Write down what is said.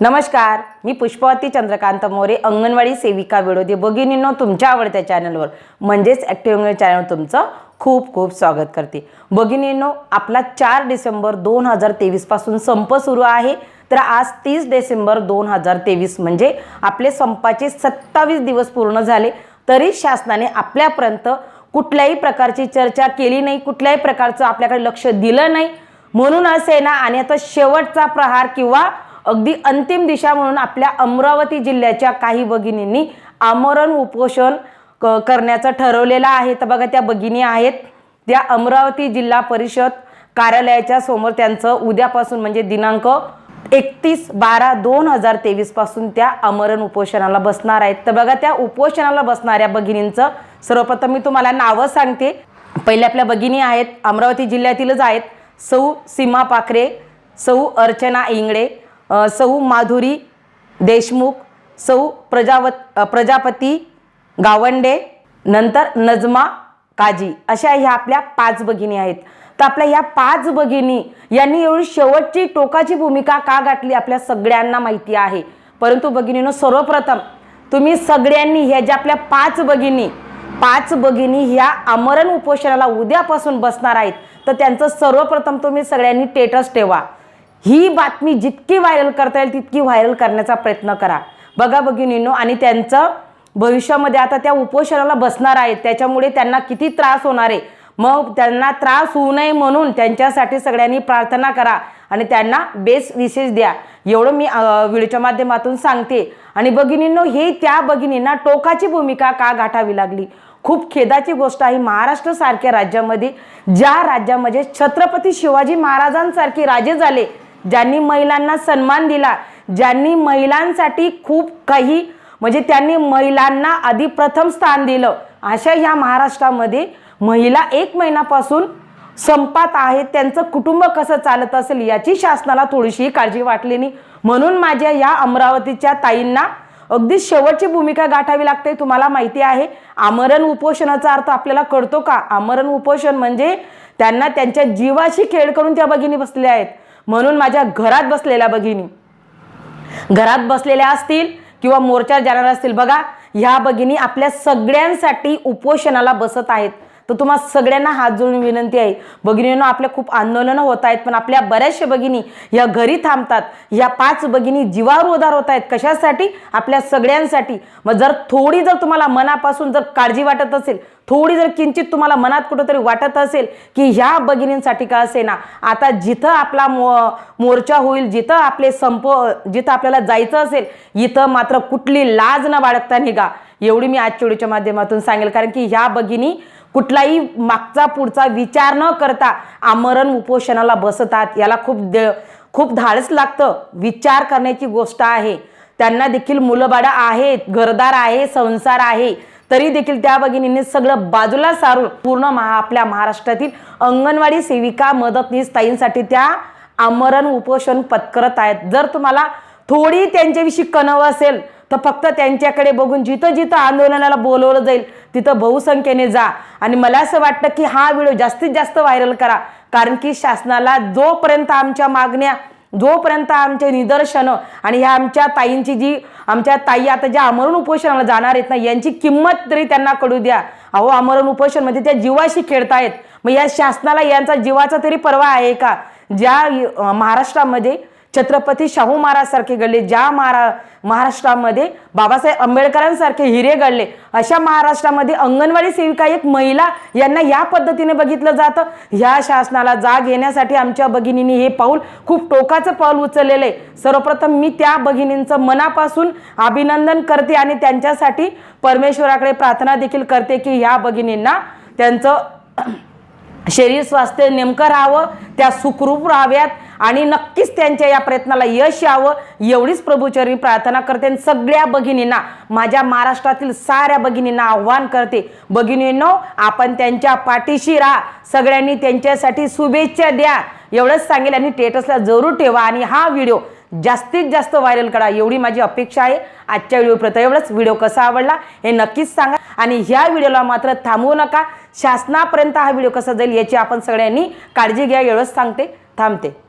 नमस्कार मी पुष्पवती चंद्रकांत मोरे अंगणवाडी सेविका विरोधी भगिनींनो तुमच्या आवडत्या चॅनलवर. म्हणजेच ॲक्टिव्ह अंगणवाडी चॅनलवर तुमचं खूप खूप स्वागत करते. भगिनींनो आपला चार डिसेंबर दोन हजार तेवीसपासून संप सुरू आहे. तर आज तीस डिसेंबर दोन हजार तेवीस म्हणजे आपले संपाचे सत्तावीस दिवस पूर्ण झाले. तरी शासनाने आपल्यापर्यंत कुठल्याही प्रकारची चर्चा केली नाही कुठल्याही प्रकारचं आपल्याकडे लक्ष दिलं नाही. म्हणून असे ना आणि आता शेवटचा प्रहार किंवा अगदी अंतिम दिशा म्हणून आपल्या अमरावती जिल्ह्याच्या काही भगिनींनी आमरण उपोषण क करण्याचं ठरवलेलं आहे. तर बघा त्या भगिनी आहेत. त्या अमरावती जिल्हा परिषद कार्यालयाच्या समोर त्यांचं उद्यापासून म्हणजे दिनांक एकतीस बारा दोन हजार तेवीसपासून त्या अमरण उपोषणाला बसणार आहेत. तर बघा त्या उपोषणाला बसणाऱ्या भगिनींचं सर्वप्रथम मी तुम्हाला नावं सांगते. पहिले आपल्या भगिनी आहेत अमरावती जिल्ह्यातीलच आहेत. सौ सीमा पाखरे सौ अर्चना इंगळे सौ माधुरी देशमुख सौ प्रजावत प्रजापती गावंडे नंतर नजमा काजी अशा ह्या आपल्या पाच भगिनी आहेत. तर आपल्या ह्या पाच भगिनी यांनी एवढी शेवटची टोकाची भूमिका का गाठली आपल्या सगळ्यांना माहिती आहे. परंतु भगिनीनं सर्वप्रथम तुम्ही सगळ्यांनी ह्या ज्या आपल्या पाच भगिनी पाच भगिनी ह्या आमरण उपोषणाला उद्यापासून बसणार आहेत तर त्यांचं सर्वप्रथम तुम्ही सगळ्यांनी टेटस ठेवा. ही बातमी जितकी व्हायरल करता येईल तितकी व्हायरल करण्याचा प्रयत्न करा. बघा भगिनींनो आणि त्यांचं भविष्यामध्ये आता त्या उपोषणाला बसणार आहेत. त्याच्यामुळे त्यांना किती त्रास होणार आहे. मग त्यांना त्रास होऊ नये म्हणून त्यांच्यासाठी सगळ्यांनी प्रार्थना करा आणि त्यांना बेस विशेष द्या. एवढं मी व्हिडिओच्या माध्यमातून सांगते. आणि भगिनींनो हे त्या भगिनींना टोकाची भूमिका का गाठावी लागली? खूप खेदाची गोष्ट आहे. महाराष्ट्रासारख्या राज्यामध्ये ज्या राज्यामध्ये छत्रपती शिवाजी महाराजांसारखे राजे झाले ज्यांनी महिलांना सन्मान दिला ज्यांनी महिलांसाठी खूप काही म्हणजे त्यांनी महिलांना आधी प्रथम स्थान दिलं. अशा ह्या महाराष्ट्रामध्ये महिला एक महिन्यापासून संपात आहेत. त्यांचं कुटुंब कसं चालत असेल याची शासनाला थोडीशी काळजी वाटली नाही. म्हणून माझ्या या अमरावतीच्या ताईंना अगदी शेवटची भूमिका गाठावी लागते तुम्हाला माहिती आहे. आमरण उपोषणाचा अर्थ आपल्याला कळतो का? आमरण उपोषण म्हणजे त्यांना त्यांच्या जीवाशी खेळ करून त्या भगिनी बसल्या आहेत. म्हणून माझ्या घरात बसलेल्या भगिनी. घरात बसलेल्या असतील किंवा मोर्चा जाणार असतील बघा ह्या भगिनी आपल्या सगळ्यांसाठी उपोषणाला बसत आहेत. तर तुम्हा सगळ्यांना हात जोडून विनंती आहे. भगिनींना आपल्या खूप आंदोलनं होत आहेत पण आपल्या बऱ्याचशा भगिनी या घरी थांबतात. ह्या पाच भगिनी जीवावरोधार होत आहेत. कशासाठी? आपल्या सगळ्यांसाठी. मग जर थोडी जर तुम्हाला मनापासून जर काळजी वाटत असेल थोडी जर किंचित तुम्हाला मनात कुठंतरी वाटत असेल की ह्या भगिनींसाठी का असे ना आता जिथं आपला मो मोर्चा होईल जिथं आपले संप जिथं आपल्याला जायचं असेल इथं मात्र कुठली लाज न बाळगता निघा. एवढी मी आजच्या व्हिडिओच्या माध्यमातून सांगेल. कारण की ह्या भगिनी कुठलाही मागचा पुढचा विचार न करता आमरण उपोषणाला बसतात. याला खूप दे खूप धाडस लागतं. विचार करण्याची गोष्ट आहे. त्यांना देखील मुलंबाळं आहेत घरदार आहे संसार आहे. तरी देखील त्या भगिनींनी सगळं बाजूला सारून पूर्ण महा आपल्या महाराष्ट्रातील अंगणवाडी सेविका मदतनीस ताईंसाठी त्या आमरण उपोषण पत्करत आहेत. जर तुम्हाला थोडी त्यांच्याविषयी कणव असेल तर फक्त त्यांच्याकडे बघून जिथं जिथं आंदोलनाला बोलवलं जाईल तिथं बहुसंख्येने जा. आणि मला असं वाटतं की हा व्हिडिओ जास्तीत जास्त व्हायरल करा. कारण की शासनाला जोपर्यंत आमच्या मागण्या जोपर्यंत आमचे निदर्शनं आणि ह्या आमच्या ताईंची जी आमच्या ताई आता ज्या आमरण उपोषणाला जाणार आहेत ना यांची किंमत तरी त्यांना कळू द्या. अहो आमरण उपोषण म्हणजे त्या जीवाशी खेळतायत. मग या शासनाला यांचा जीवाचा तरी परवा आहे का? ज्या महाराष्ट्रामध्ये छत्रपती शाहू महाराजसारखे घडले ज्या महारा महाराष्ट्रामध्ये बाबासाहेब आंबेडकरांसारखे हिरे घडले अशा महाराष्ट्रामध्ये अंगणवाडी सेविका एक महिला यांना या पद्धतीने बघितलं जातं. ह्या शासनाला जाग येण्यासाठी आमच्या भगिनींनी हे पाऊल खूप टोकाचं पाऊल उचललेलं आहे. सर्वप्रथम मी त्या भगिनींचं मनापासून अभिनंदन करते आणि त्यांच्यासाठी परमेश्वराकडे प्रार्थना देखील करते की ह्या भगिनींना त्यांचं शरीर स्वास्थ्य नेमकं राहावं त्या सुखरूप राहाव्यात आणि नक्कीच त्यांच्या या प्रयत्नाला यश यावं एवढीच प्रभूचरणी प्रार्थना करते आणि सगळ्या भगिनींना माझ्या महाराष्ट्रातील साऱ्या भगिनींना आव्हान करते. भगिनींनो आपण त्यांच्या पाठीशी राहा. सगळ्यांनी त्यांच्यासाठी शुभेच्छा द्या. एवढंच सांगेल आणि टेटसला जरूर ठेवा. आणि हा व्हिडिओ जास्तीत जास्त व्हायरल करा. एवढी माझी अपेक्षा आहे. आजच्या व्हिडिओपर्यंत एवढंच. व्हिडिओ कसा आवडला हे नक्कीच सांगा. आणि ह्या व्हिडिओला मात्र थांबवू नका. शासनापर्यंत हा व्हिडिओ कसा जाईल याची आपण सगळ्यांनी काळजी घ्या. एवढंच सांगते. थांबते.